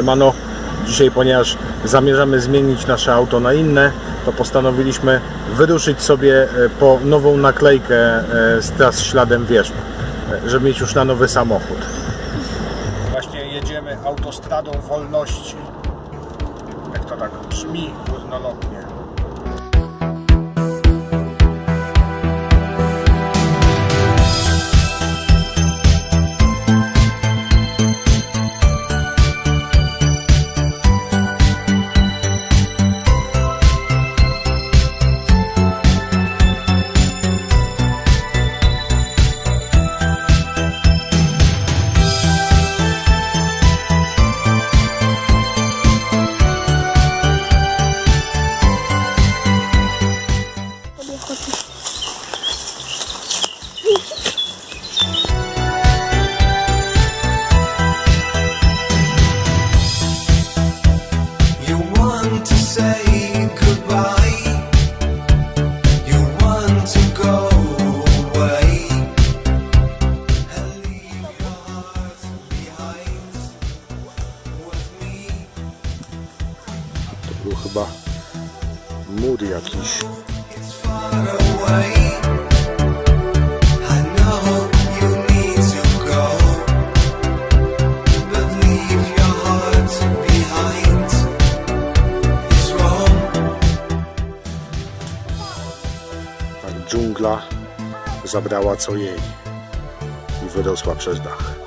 Siemano. Dzisiaj, ponieważ zamierzamy zmienić nasze auto na inne, to postanowiliśmy wyruszyć sobie e, po nową naklejkę e, z tras śladem wierzb, e, żeby mieć już na nowy samochód. Właśnie jedziemy autostradą wolności. Jak to tak brzmi górnolotnie. Behind. It's wrong. Tak dżungla zabrała co jej i wyrosła przez dach.